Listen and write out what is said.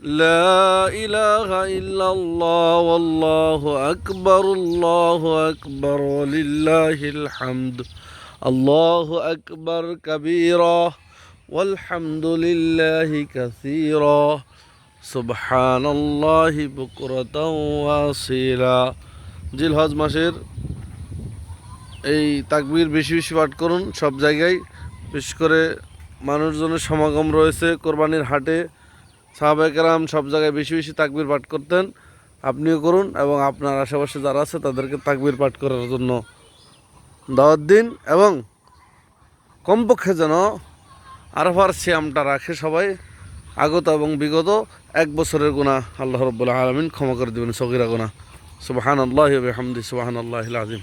لا إله إلا الله والله أكبر الله أكبر ولله الحمد الله أكبر كبيرا والحمد لله كثيرا سبحان الله بكرة وأصيلا জিল হজ মাসের এই তাকবীর বেশি বেশি পাঠ করুন সব জায়গায় বিশেষ করে মানুষজনের সমাগম রয়েছে কোরবানির হাটে সাহাবাহাম সব জায়গায় বেশি বেশি তাকবির পাঠ করতেন। আপনিও করুন এবং আপনার আশেপাশে যারা আছে তাদেরকে তাকবির পাঠ করার জন্য দাওয়াত দিন এবং কমপক্ষে যেন আরফার শ্যামটা রাখে সবাই, আগত এবং বিগত। এক বছরের গুণা আল্লাহ রব্বুল্লাহ আলমিন ক্ষমা করে দেবেন, সগিরা গুণা সুবাহান আল্লাহ হামদি সুবাহান আল্লাহ আজিম